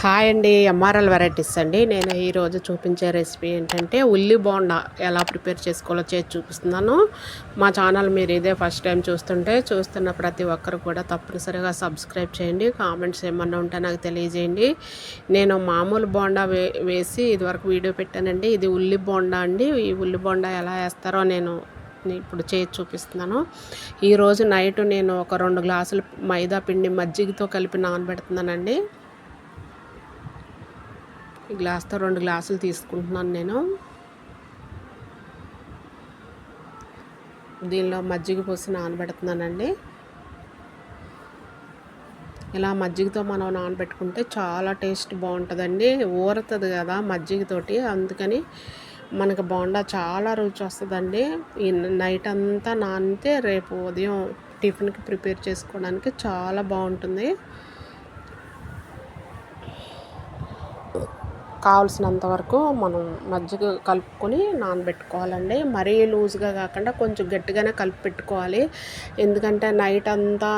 Hi అండి MRL varieties అండి. నేను ఈరోజు చూపించే రెసిపీ ఏంటంటే ఉల్లి బోండా ఎలా ప్రిపేర్ చేసుకోవాలో చేసి చూపిస్తున్నాను. మా ఛానల్ మీరు ఇదే ఫస్ట్ టైం చూస్తుంటే చూస్తున్న ప్రతి ఒక్కరు కూడా తప్పనిసరిగా సబ్స్క్రైబ్ చేయండి. కామెంట్స్ ఏమన్నా ఉంటే నాకు తెలియజేయండి. నేను మామూలు బోండా వే వేసి ఇదివరకు వీడియో పెట్టానండి. ఇది ఉల్లి బోండా అండి. ఈ ఉల్లి బోండా ఎలా వేస్తారో నేను ఇప్పుడు చేసి చూపిస్తున్నాను. ఈరోజు నైట్ నేను ఒక రెండు గ్లాసులు మైదా పిండి మజ్జిగతో కలిపి నానబెడుతున్నానండి. ఈ గ్లాస్తో రెండు గ్లాసులు తీసుకుంటున్నాను నేను. దీనిలో మజ్జిగ పోసి నానబెడుతున్నానండి. ఇలా మజ్జిగతో మనం నానబెట్టుకుంటే చాలా టేస్ట్ బాగుంటుందండి. ఊరుతుంది కదా మజ్జిగతోటి. అందుకని మనకు బోండా చాలా రుచి వస్తుందండి. ఈ నైట్ అంతా నానితే రేపు ఉదయం టిఫిన్కి ప్రిపేర్ చేసుకోవడానికి చాలా బాగుంటుంది. కావలసినంత వరకు మనం మజ్జిగ కలుపుకొని నానబెట్టుకోవాలండి. మరీ లూజ్గా కాకుండా కొంచెం గట్టిగానే కలిపి పెట్టుకోవాలి. ఎందుకంటే నైట్ అంతా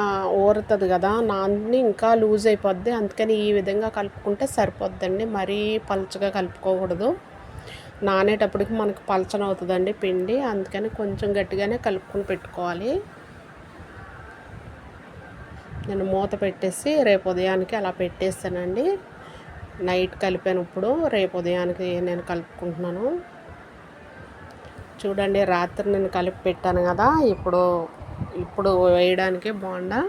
ఊరుతుంది కదా నాన్ని ఇంకా లూజ్ అయిపోద్ది. అందుకని ఈ విధంగా కలుపుకుంటే సరిపోద్దండి. మరీ పలుచగా కలుపుకోకూడదు. నానేటప్పటికి మనకు పలచన అవుతుందండి పిండి. అందుకని కొంచెం గట్టిగానే కలుపుకొని పెట్టుకోవాలి. నేను మూత పెట్టేసి రేపు ఉదయానికి అలా పెట్టేస్తానండి. నైట్ కలిపాను ఇప్పుడు రేపు ఉదయానికి నేను కలుపుకుంటున్నాను. చూడండి రాత్రి నేను కలిపి పెట్టాను కదా ఇప్పుడు ఇప్పుడు వేయడానికి బాగుండా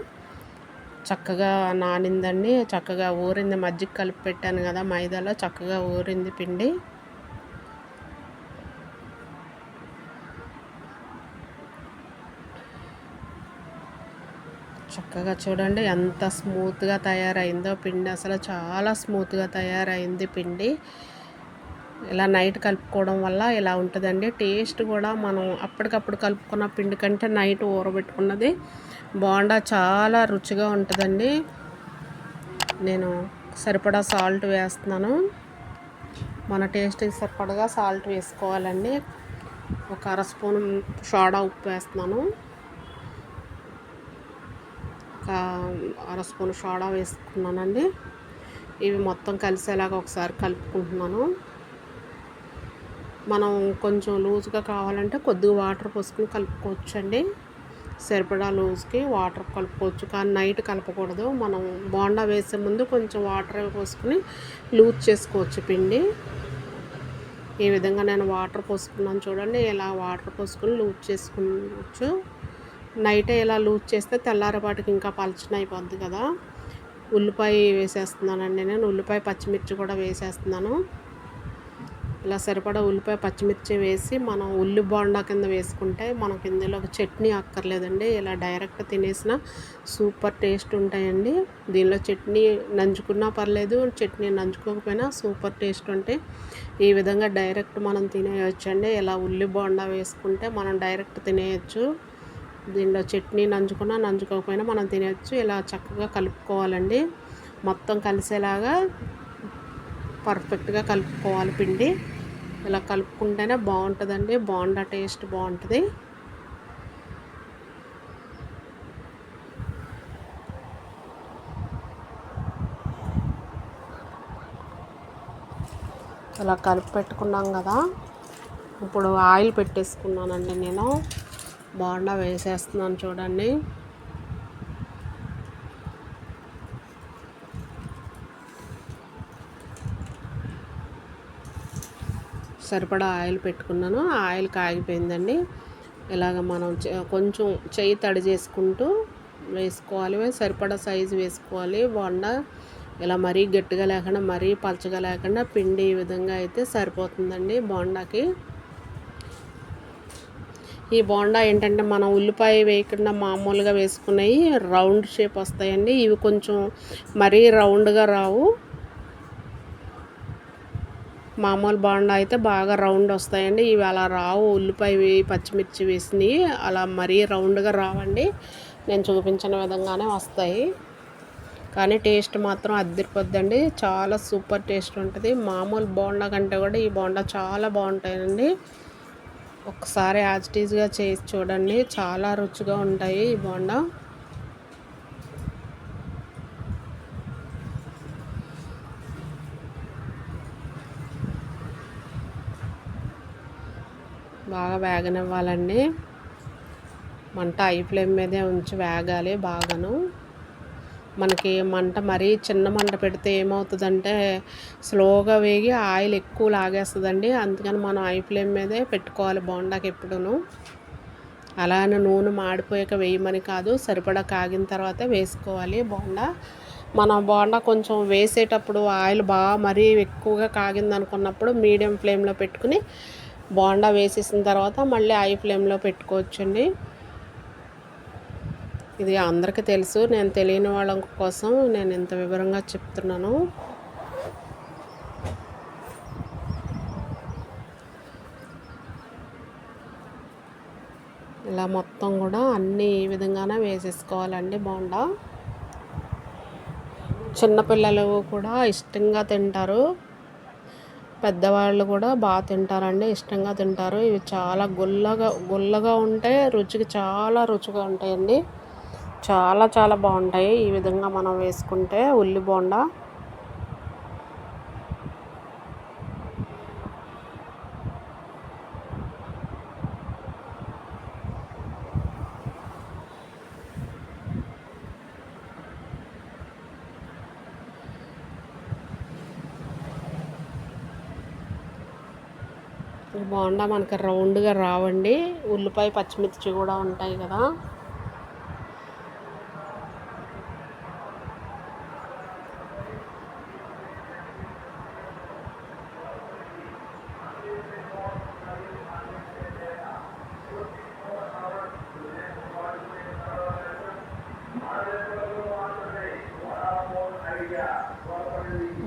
చక్కగా నానిందండి చక్కగా ఊరింది. మజ్జిగ కలిపి పెట్టాను కదా మైదాలో చక్కగా ఊరింది పిండి. చక్కగా చూడండి ఎంత స్మూత్గా తయారైందో పిండి అసలు చాలా స్మూత్గా తయారైంది పిండి. ఇలా నైట్ కలుపుకోవడం వల్ల ఇలా ఉంటుందండి. టేస్ట్ కూడా మనం అప్పటికప్పుడు కలుపుకున్న పిండి కంటే నైట్ ఊరబెట్టుకున్నది బాగుండా చాలా రుచిగా ఉంటుందండి. నేను సరిపడా సాల్ట్ వేస్తున్నాను. మన టేస్ట్కి సరిపడగా సాల్ట్ వేసుకోవాలండి. ఒక అర స్పూన్ సోడా ఉప్పు వేస్తున్నాను. ఒక అర స్పూన్ సోడా వేసుకున్నానండి. ఇవి మొత్తం కలిసేలాగా ఒకసారి కలుపుకుంటున్నాను. మనం కొంచెం లూజ్గా కావాలంటే కొద్దిగా వాటర్ పోసుకుని కలుపుకోవచ్చండి. సరిపడా లూజ్కి వాటర్ కలుపుకోవచ్చు. కానీ నైట్ కలపకూడదు. మనం బోండా వేసే ముందు కొంచెం వాటర్ పోసుకుని లూజ్ చేసుకోవచ్చు పిండి. ఈ విధంగా నేను వాటర్ పోసుకున్నాను చూడండి. ఇలా వాటర్ పోసుకుని లూజ్ చేసుకోవచ్చు నైటే ఇలా లూజ్ చేస్తే తెల్లారపాటికి ఇంకా పలచన అయిపోద్ది కదా. ఉల్లిపాయ వేసేస్తున్నానండి నేను. ఉల్లిపాయ పచ్చిమిర్చి కూడా వేసేస్తున్నాను. ఇలా సరిపడా ఉల్లిపాయ పచ్చిమిర్చి వేసి మనం ఉల్లి బోండా కింద వేసుకుంటే మనకి ఇందులో చట్నీ అక్కర్లేదండి. ఇలా డైరెక్ట్ తినేసిన సూపర్ టేస్ట్ ఉంటాయండి. దీనిలో చట్నీ నంచుకున్నా పర్లేదు చట్నీ నంచుకోకపోయినా సూపర్ టేస్ట్ ఉంటాయి ఈ విధంగా డైరెక్ట్ మనం తినేయచ్చు అండి ఇలా ఉల్లి బోండా వేసుకుంటే మనం డైరెక్ట్ తినేయచ్చు. దీనిలో చట్నీ నంచుకున్నా నంచుకోకపోయినా మనం తినచ్చు. ఇలా చక్కగా కలుపుకోవాలండి. మొత్తం కలిసేలాగా పర్ఫెక్ట్గా కలుపుకోవాలి పిండి. ఇలా కలుపుకుంటేనే బాగుంటుందండి. బాగుండా టేస్ట్ బాగుంటుంది. ఇలా కలిపి పెట్టుకున్నాం కదా. ఇప్పుడు ఆయిల్ పెట్టేసుకున్నానండి నేను. బాండా వేసేస్తున్నాను చూడండి. సరిపడా ఆయిల్ పెట్టుకున్నాను. ఆయిల్ కాగిపోయిందండి. ఇలాగ మనం కొంచెం చెయ్యి తడి చేసుకుంటూ వేసుకోవాలి. సరిపడా సైజు వేసుకోవాలి. బోండా ఇలా మరీ గట్టిగా లేకుండా మరీ పలచగా లేకుండా పిండి ఈ విధంగా అయితే సరిపోతుందండి బోండాకి. ఈ బోండా ఏంటంటే మనం ఉల్లిపాయ వేయకుండా మామూలుగా వేసుకునేవి రౌండ్ షేప్ వస్తాయండి. ఇవి కొంచెం మరీ రౌండ్గా రావు. మామూలు బోండా అయితే బాగా రౌండ్ వస్తాయండి. ఇవి అలా రావు. ఉల్లిపాయ పచ్చిమిర్చి వేసినవి అలా మరీ రౌండ్గా రావండి. నేను చూపించిన విధంగానే వస్తాయి. కానీ టేస్ట్ మాత్రం అద్దరిపోద్దండి. చాలా సూపర్ టేస్ట్ ఉంటుంది. మామూలు బోండా కంటే కూడా ఈ బోండా చాలా బాగుంటాయండి. ఒకసారి యాజిటీజ్గా చేసి చూడండి. చాలా రుచిగా ఉంటాయి ఈ బోండా. బాగా వేగనివ్వాలండి. మంట హై ఫ్లేమ్ మీదే ఉంచి వేగాలి బాగాను. మనకి మంట మరీ చిన్న మంట పెడితే ఏమవుతుందంటే స్లోగా వేగి ఆయిల్ ఎక్కువ లాగేస్తుందండి. అందుకని మనం ఐ ఫ్లేమ్ మీదే పెట్టుకోవాలి బోండాకి ఎప్పుడూ అలానే నూనె మాడిపోయాక వేయమని కాదు సరిపడా కాగిన తర్వాతే వేసుకోవాలి బోండా. మనం బోండా కొంచెం వేసేటప్పుడు ఆయిల్ బాగా మరీ ఎక్కువగా కాగింది అనుకున్నప్పుడు మీడియం ఫ్లేమ్లో పెట్టుకుని బోండా వేసేసిన తర్వాత మళ్ళీ ఐ ఫ్లేమ్లో పెట్టుకోవచ్చండి. ఇది అందరికీ తెలుసు. నేను తెలియని వాళ్ళ కోసం నేను ఇంత వివరంగా చెప్తున్నాను. ఇలా మొత్తం కూడా అన్నీ ఈ విధంగానే వేసేసుకోవాలండి బోండా. చిన్నపిల్లలు కూడా ఇష్టంగా తింటారు. పెద్దవాళ్ళు కూడా బాగా తింటారండి ఇష్టంగా తింటారు. ఇవి చాలా గుల్లగా గుల్లగా ఉంటే రుచికి చాలా రుచిగా ఉంటాయండి. చాలా చాలా బాగుంటాయి. ఈ విధంగా మనం వేసుకుంటే ఉల్లి బోండా. బోండా మనకి రౌండ్గా రావండి. ఉల్లిపాయ పచ్చిమిర్చి కూడా ఉంటాయి కదా.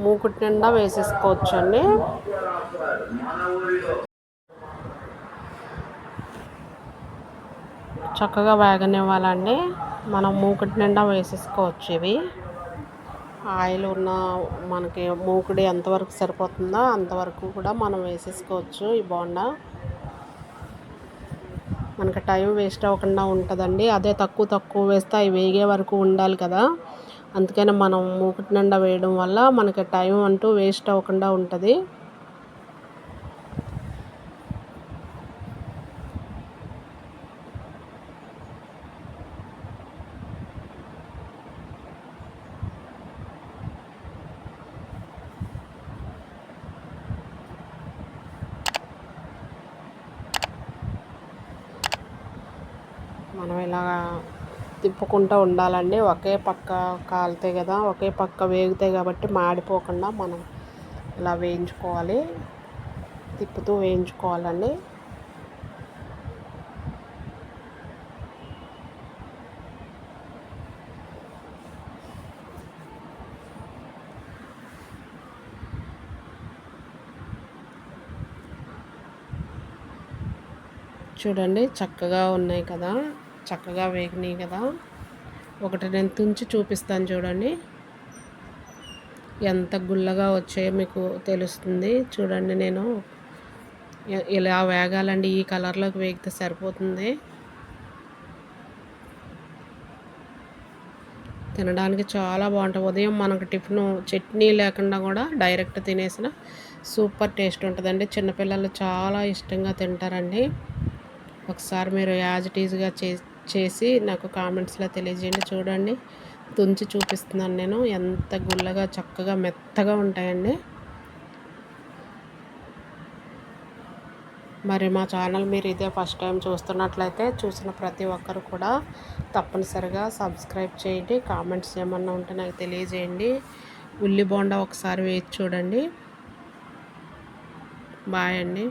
మూకుటి నిండా వేసేసుకోవచ్చు అండి చక్కగా వేగనివ్వాలండి. మనం మూకుటి నిండా వేసేసుకోవచ్చు ఇవి. ఆయిల్ ఉన్న మనకి మూకుడి ఎంతవరకు సరిపోతుందో అంతవరకు కూడా మనం వేసేసుకోవచ్చు ఈ బోండా. మనకి టైం వేస్ట్ అవ్వకుండా ఉంటుందండి. అదే తక్కువ తక్కువ వేస్తే అవి వేగే వరకు ఉండాలి కదా. అందుకని మనం మూకుటి నిండా వేయడం వల్ల మనకి టైం అంటూ వేస్ట్ అవ్వకుండా ఉంటుంది. మనం ఇలా తిప్పుకుంటూ ఉండాలండి. ఒకే పక్క కాలుతాయి కదా ఒకే పక్క వేగుతాయి కాబట్టి మాడిపోకుండా మనం ఇలా వేయించుకోవాలి. తిప్పుతూ వేయించుకోవాలండి. చూడండి చక్కగా ఉన్నాయి కదా. చక్కగా వేగినాయి కదా. ఒకటి నేను తుంచి చూపిస్తాను చూడండి. ఎంత గుల్లగా వచ్చాయో మీకు తెలుస్తుంది. చూడండి నేను ఇలా వేగాలండి. ఈ కలర్లోకి వేగితే సరిపోతుంది. తినడానికి చాలా బాగుంటుంది. ఉదయం మనకు టిఫిన్ చట్నీ లేకుండా కూడా డైరెక్ట్ తినేసిన సూపర్ టేస్ట్ ఉంటుందండి. చిన్నపిల్లలు చాలా ఇష్టంగా తింటారండి. ఒకసారి మీరు యాజ్ ఇట్ ఈజ్గా చేసి నాకు కామెంట్స్లో తెలియజేయండి. చూడండి తుంచి చూపిస్తున్నాను నేను. ఎంత గుల్లగా చక్కగా మెత్తగా ఉంటాయండి. మరి మా ఛానల్ మీరు ఇదే ఫస్ట్ టైం చూస్తున్నట్లయితే చూసిన ప్రతి ఒక్కరు కూడా తప్పనిసరిగా సబ్స్క్రైబ్ చేయండి. కామెంట్స్ ఏమన్నా ఉంటే నాకు తెలియజేయండి. ఉల్లి బోండా ఒకసారి వేసి చూడండి. బాయ్ అండి.